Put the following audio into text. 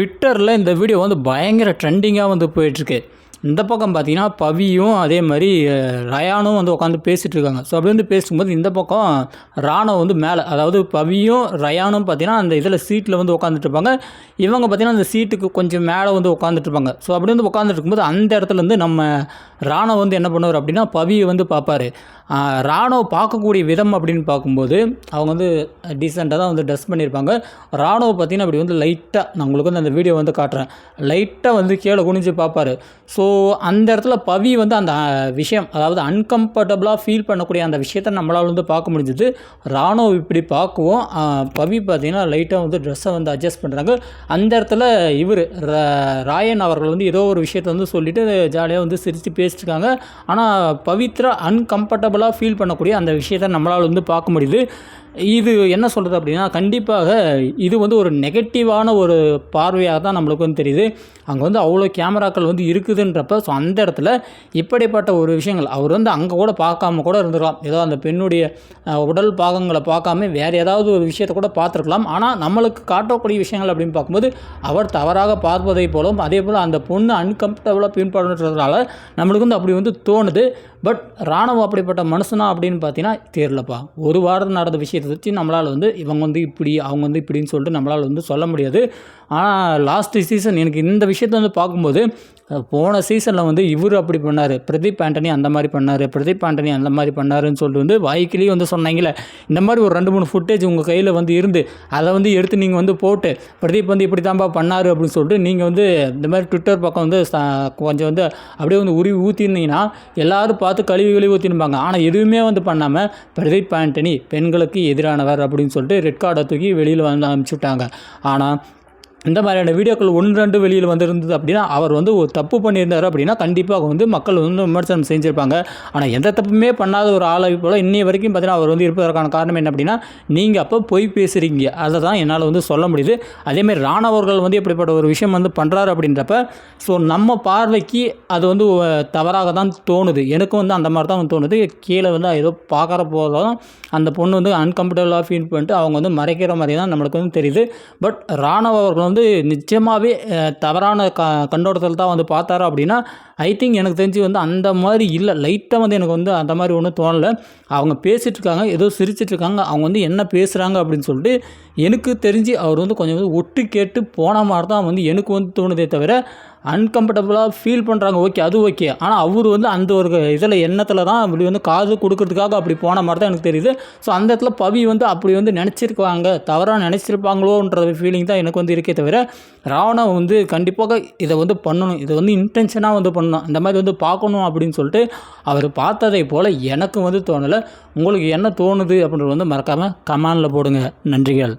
ட்விட்டரில் இந்த வீடியோ வந்து பயங்கர ட்ரெண்டிங்காக வந்து போயிட்டுருக்கு. இந்த பக்கம் பார்த்தீங்கன்னா பவியும் அதே மாதிரி ரயானும் வந்து உட்காந்து பேசிகிட்டு இருக்காங்க. ஸோ அப்படி வந்து பேசும்போது இந்த பக்கம் ராணவ் வந்து மேலே அதாவது பவியும் ரயானும் பார்த்தீங்கன்னா அந்த இதில் சீட்டில் வந்து உட்காந்துட்டு இருப்பாங்க. இவங்க பார்த்தீங்கன்னா அந்த சீட்டுக்கு கொஞ்சம் மேலே வந்து உட்காந்துட்டு இருப்பாங்க. ஸோ அப்படி வந்து உட்காந்துட்டு இருக்கும்போது அந்த இடத்துல வந்து நம்ம ராணவ் வந்து என்ன பண்ணுவார் அப்படின்னா பவியை வந்து பார்ப்பாரு ஆஹ், பார்க்கக்கூடிய விதம் அப்படின்னு பார்க்கும்போது அவங்க வந்து டீசெண்டாக தான் வந்து ட்ரெஸ் பண்ணியிருப்பாங்க. ராணுவ பார்த்தீங்கன்னா அப்படி வந்து லைட்டாக நான் உங்களுக்கு வந்து அந்த வீடியோ வந்து காட்டுறேன். லைட்டாக வந்து கீழே குனிஞ்சு பார்ப்பாரு ஸோ அந்த இடத்துல பவி வந்து அந்த விஷயம் அதாவது அன்கம்ஃபர்டபுளாக ஃபீல் பண்ணக்கூடிய அந்த விஷயத்தை நம்மளால் வந்து பார்க்க முடிஞ்சது. ராணுவ இப்படி பார்க்குவோம் பவி பார்த்தீங்கன்னா லைட்டாக வந்து ட்ரெஸ்ஸை வந்து அட்ஜஸ்ட் பண்ணுறாங்க அந்த இடத்துல இவர் ராயன் அவர்கள் வந்து ஏதோ ஒரு விஷயத்தை வந்து சொல்லிவிட்டு ஜாலியாக வந்து சிரித்து பேசிட்டுருக்காங்க. ஆனால் பவித்ரா அன்கம்ஃபர்டபுளாக ஃபீல் பண்ணக்கூடிய அந்த விஷயத்தை நம்மளால் வந்து பார்க்க முடியுது. இது என்ன சொல்கிறது அப்படின்னா கண்டிப்பாக இது வந்து ஒரு நெகட்டிவான ஒரு பார்வையாக தான் நம்மளுக்கு வந்து தெரியுது. அங்கே வந்து அவ்வளோ கேமராக்கள் வந்து இருக்குதுன்ற பார்க்குறப்ப ஸோ அந்த இடத்துல இப்படிப்பட்ட ஒரு விஷயங்கள் அவர் வந்து அங்கே கூட பார்க்காம கூட இருந்திருக்கலாம். ஏதோ அந்த பெண்ணுடைய உடல் பாகங்களை பார்க்காம வேறு ஏதாவது ஒரு விஷயத்தை கூட பார்த்துருக்கலாம். ஆனால் நம்மளுக்கு காட்டக்கூடிய விஷயங்கள் அப்படின்னு பார்க்கும்போது அவர் தவறாக பார்ப்பதை போலவும் அதே போல் அந்த பொண்ணு அன்கம்ஃபர்டபுளாக பின்பற்றுறதுனால நம்மளுக்கு வந்து அப்படி வந்து தோணுது. பட் ராணுவம் அப்படிப்பட்ட மனுஷனா அப்படின்னு பார்த்தீங்கன்னா தெரியலப்பா. ஒரு வாரம் நடந்த விஷயத்தை வச்சு நம்மளால் வந்து இவங்க வந்து இப்படி அவங்க வந்து இப்படின்னு சொல்லிட்டு நம்மளால் வந்து சொல்ல முடியாது. ஆனால் லாஸ்ட் சீசன் எனக்கு இந்த விஷயத்தை வந்து பார்க்கும்போது போன சீசனில் வந்து இவர் அப்படி பண்ணார். பிரதீப் ஆண்டனி அந்த மாதிரி பண்ணார். பிரதீப் ஆண்டனி அந்த மாதிரி பண்ணாருன்னு சொல்லிட்டு வந்து வாய்க்கிலேயே வந்து சொன்னாங்களே இந்த மாதிரி ஒரு ரெண்டு மூணு ஃபுட்டேஜ் உங்கள் கையில் வந்து இருந்து அதை வந்து எடுத்து நீங்கள் வந்து போட்டு பிரதீப் வந்து இப்படி தான்ப்பா பண்ணார் அப்படின்னு சொல்லிட்டு நீங்கள் வந்து இந்த மாதிரி ட்விட்டர் பக்கம் வந்து கொஞ்சம் வந்து அப்படியே வந்து உருவி ஊற்றிருந்தீங்கன்னா எல்லாரும் பார்த்து கழுவி கழுவி ஊற்றிருப்பாங்க ஆனால் எதுவுமே வந்து பண்ணாமல் பிரதீப் ஆண்டனி பெண்களுக்கு எதிரானவர் அப்படின்னு சொல்லிட்டு ரெட் கார்டை தூக்கி வெளியில் வந்து அனுப்பிச்சுட்டாங்க. ஆனால் இந்த மாதிரியான வீடியோக்கள் ஒன்று ரெண்டு வெளியில் வந்திருந்தது அப்படின்னா அவர் வந்து ஒரு தப்பு பண்ணியிருந்தார் அப்படின்னா கண்டிப்பாக வந்து மக்கள் வந்து விமர்சனம் செஞ்சுருப்பாங்க. ஆனால் எந்த தப்புமே பண்ணாத ஒரு ஆளை போல் இன்னைய வரைக்கும் பார்த்தீங்கன்னா அவர் வந்து இருப்பதற்கான காரணம் என்ன அப்படின்னா நீங்கள் அப்போ பொய் பேசுகிறீங்க அதை தான் என்னால் வந்து சொல்ல முடியுது. அதேமாதிரி ராணவர்கள் வந்து இப்படிப்பட்ட ஒரு விஷயம் வந்து பண்ணுறாரு அப்படின்றப்ப ஸோ நம்ம பார்வைக்கு அது வந்து தவறாக தான் தோணுது. எனக்கும் வந்து அந்த மாதிரி தான் வந்து தோணுது. கீழே வந்து ஏதோ பார்க்குற போதும் அந்த பொண்ணு வந்து அன்கம்ஃபர்டபுளாக ஃபீல் பண்ணிட்டு அவங்க வந்து மறைக்கிற மாதிரி தான் நம்மளுக்கு வந்து தெரியுது. பட் ராணவர்கள் வந்து நிச்சயமாகவே தவறான க கண்ணோட்டத்தில் தான் வந்து பார்த்தாரு அப்படின்னா ஐ திங்க் எனக்கு தெரிஞ்சு வந்து அந்த மாதிரி இல்லை. லைட்டாக வந்து எனக்கு வந்து அந்த மாதிரி ஒன்றும் தோணலை. அவங்க பேசிகிட்டு இருக்காங்க ஏதோ சிரிச்சிட்ருக்காங்க அவங்க வந்து என்ன பேசுகிறாங்க அப்படின்னு சொல்லிட்டு எனக்கு தெரிஞ்சு அவர் வந்து கொஞ்சம் வந்து ஒட்டு கேட்டு போன மாதிரி தான் வந்து எனக்கு வந்து தோணுதே தவிர அன்கம்ஃபர்டபுளாக ஃபீல் பண்ணுறாங்க ஓகே அது ஓகே ஆனால் அவர் வந்து அந்த ஒரு இதில் எண்ணத்தில் தான் அப்படி வந்து காது கொடுக்கறதுக்காக அப்படி போன மாதிரி தான் எனக்கு தெரியுது. ஸோ அந்த இடத்துல பவி வந்து அப்படி வந்து நினச்சிருக்காங்க தவறாக நினச்சிருப்பாங்களோன்ற ஃபீலிங் தான் எனக்கு வந்து இருக்கே தவிர ராவணா வந்து கண்டிப்பாக இதை வந்து பண்ணணும். இதை வந்து இன்டென்ஷனாக வந்து பண்ணணும். இந்த மாதிரி வந்து பார்க்கணும் அப்படின்னு சொல்லிட்டு அவர் பார்த்ததை போல் எனக்கு வந்து தோணலை. உங்களுக்கு என்ன தோணுது அப்படின்றது வந்து மறக்காமல் கமானில் போடுங்க. நன்றிகள்.